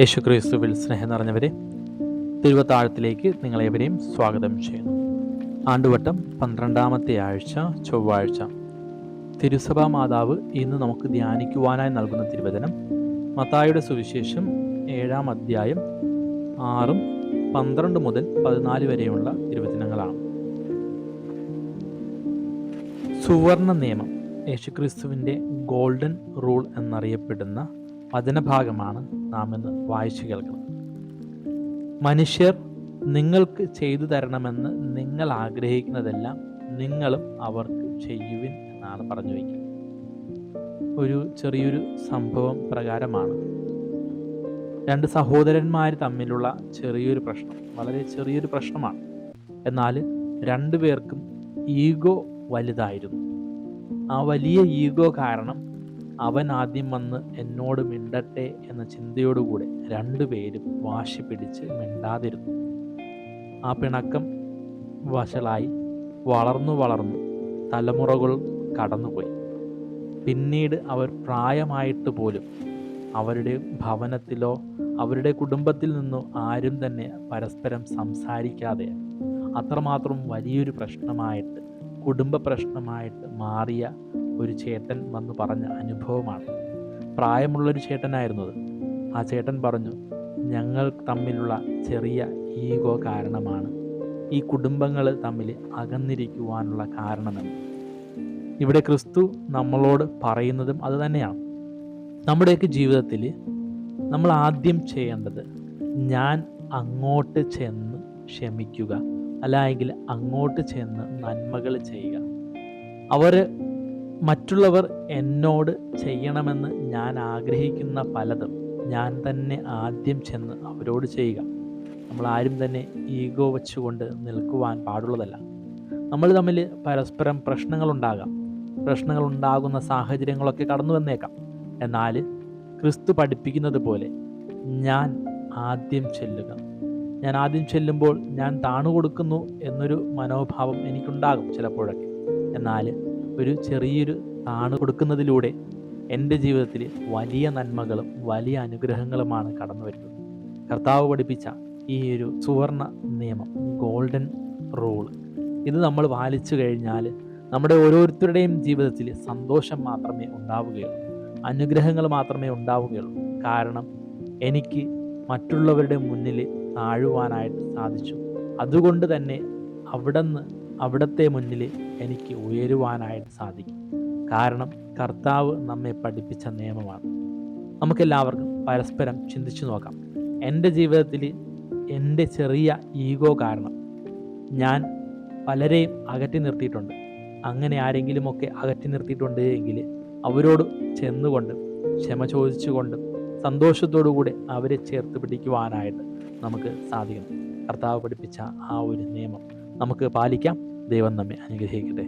യേശുക്രിസ്തുവിൽ സ്നേഹം നിറഞ്ഞവരെ തിരുവത്താഴത്തിലേക്ക് നിങ്ങളേവരെയും സ്വാഗതം ചെയ്യുന്നു. ആണ്ടുവട്ടം പന്ത്രണ്ടാമത്തെ ആഴ്ച ചൊവ്വാഴ്ച. തിരുസഭാ മാതാവ് ഇന്ന് നമുക്ക് ധ്യാനിക്കുവാനായി നൽകുന്ന തിരുവചനം മത്തായുടെ സുവിശേഷം ഏഴാം അധ്യായം ആറും പന്ത്രണ്ട് മുതൽ പതിനാല് വരെയുള്ള തിരുവചനങ്ങളാണ്. സുവർണ നിയമം യേശുക്രിസ്തുവിന്റെ ഗോൾഡൻ റൂൾ എന്നറിയപ്പെടുന്ന വചനഭാഗമാണ് നാം ഇന്ന് വായിച്ചു കേൾക്കുന്നത്. മനുഷ്യർ നിങ്ങൾക്ക് ചെയ്തു തരണമെന്ന് നിങ്ങൾ ആഗ്രഹിക്കുന്നതെല്ലാം നിങ്ങളും അവർക്ക് ചെയ്യുവിൻ എന്നാണ് പറഞ്ഞു വയ്ക്കുന്നത്. ഒരു ചെറിയൊരു സംഭവം പ്രകാരമാണ്. രണ്ട് സഹോദരന്മാർ തമ്മിലുള്ള ചെറിയൊരു പ്രശ്നം വളരെ ചെറിയൊരു പ്രശ്നമാണ്. എന്നാൽ രണ്ടുപേർക്കും ഈഗോ വലുതായിരുന്നു. ആ വലിയ ഈഗോ കാരണം അവൻ ആദ്യം വന്ന് എന്നോട് മിണ്ടട്ടെ എന്ന ചിന്തയോടുകൂടെ രണ്ടുപേരും വാശി പിടിച്ച് മിണ്ടാതിരുന്നു. ആ പിണക്കം വഷളായി വളർന്നു വളർന്നു തലമുറകൾ കടന്നുപോയി. പിന്നീട് അവർ പ്രായമായിട്ട് പോലും അവരുടെ ഭവനത്തിലോ അവരുടെ കുടുംബത്തിൽ നിന്നോ ആരും തന്നെ പരസ്പരം സംസാരിക്കാതെ അത്രമാത്രം വലിയൊരു പ്രശ്നമായിട്ട് കുടുംബ പ്രശ്നമായിട്ട് മാറിയ ഒരു ചേട്ടൻ വന്ന് പറഞ്ഞ അനുഭവമാണ്. പ്രായമുള്ളൊരു ചേട്ടനായിരുന്നു അത്. ആ ചേട്ടൻ പറഞ്ഞു ഞങ്ങൾ തമ്മിലുള്ള ചെറിയ ഈഗോ കാരണമാണ്. ഈ കുടുംബങ്ങൾ തമ്മിൽ അകന്നിരിക്കുവാനുള്ള കാരണമെന്ന് ഇവിടെ ക്രിസ്തു നമ്മളോട് പറയുന്നതും അത് തന്നെയാണ്. നമ്മുടെയൊക്കെ ജീവിതത്തിൽ നമ്മൾ ആദ്യം ചെയ്യേണ്ടത് ഞാൻ അങ്ങോട്ട് ചെന്ന് ക്ഷമിക്കുക. അല്ലെങ്കിൽ അങ്ങോട്ട് ചെന്ന് നന്മകൾ ചെയ്യുക. അവർ മറ്റുള്ളവർ എന്നോട് ചെയ്യണമെന്ന് ഞാൻ ആഗ്രഹിക്കുന്ന പലതും ഞാൻ തന്നെ ആദ്യം ചെന്ന് അവരോട് ചെയ്യുക. നമ്മൾ ആരും തന്നെ ഈഗോ വെച്ചുകൊണ്ട് നിൽക്കുവാൻ പാടുള്ളതല്ല. നമ്മൾ തമ്മിൽ പരസ്പരം പ്രശ്നങ്ങളുണ്ടാകാം. പ്രശ്നങ്ങൾ ഉണ്ടാകുന്ന സാഹചര്യങ്ങളൊക്കെ കടന്നു വന്നേക്കാം. എന്നാൽ ക്രിസ്തു പഠിപ്പിക്കുന്നത് പോലെ ഞാൻ ആദ്യം ചെല്ലുക. ഞാൻ ആദ്യം ചെല്ലുമ്പോൾ ഞാൻ താണു കൊടുക്കുന്നു എന്നൊരു മനോഭാവം എനിക്കുണ്ടാകും ചിലപ്പോഴൊക്കെ. എന്നാൽ ഒരു ചെറിയൊരു താണു കൊടുക്കുന്നതിലൂടെ എന്റെ ജീവിതത്തിൽ വലിയ നന്മകളും വലിയ അനുഗ്രഹങ്ങളുമാണ് കടന്നു വരുന്നത്. കർത്താവ് പഠിപ്പിച്ച ഈ ഒരു സുവർണ നിയമം ഗോൾഡൻ റൂൾ ഇത് നമ്മൾ പാലിച്ചു കഴിഞ്ഞാൽ നമ്മുടെ ഓരോരുത്തരുടെയും ജീവിതത്തിൽ സന്തോഷം മാത്രമേ ഉണ്ടാവുകയുള്ളൂ. അനുഗ്രഹങ്ങൾ മാത്രമേ ഉണ്ടാവുകയുള്ളൂ. കാരണം എനിക്ക് മറ്റുള്ളവരുടെ മുന്നിൽ താഴുവാനായിട്ട് സാധിച്ചു. അതുകൊണ്ട് തന്നെ അവിടുന്ന് അവിടത്തെ മുന്നിൽ എനിക്ക് ഉയരുവാനായിട്ട് സാധിക്കും. കാരണം കർത്താവ് നമ്മെ പഠിപ്പിച്ച നിയമമാണ്. നമുക്കെല്ലാവർക്കും പരസ്പരം ചിന്തിച്ചു നോക്കാം. എന്റെ ജീവിതത്തിൽ എന്റെ ചെറിയ ഈഗോ കാരണം ഞാൻ പലരെയും അകറ്റി നിർത്തിയിട്ടുണ്ട്. അങ്ങനെ ആരെങ്കിലുമൊക്കെ അകറ്റി നിർത്തിയിട്ടുണ്ട് എങ്കിൽ അവരോട് ചെന്നുകൊണ്ട് ക്ഷമ ചോദിച്ചുകൊണ്ട് സന്തോഷത്തോടു കൂടെ അവരെ ചേർത്ത് പിടിക്കുവാനായിട്ട് നമുക്ക് സാധിക്കണം. കർത്താവ് പഠിപ്പിച്ച ആ ഒരു നിയമം നമുക്ക് പാലിക്കാം. ദൈവം നമ്മെ അനുഗ്രഹിക്കട്ടെ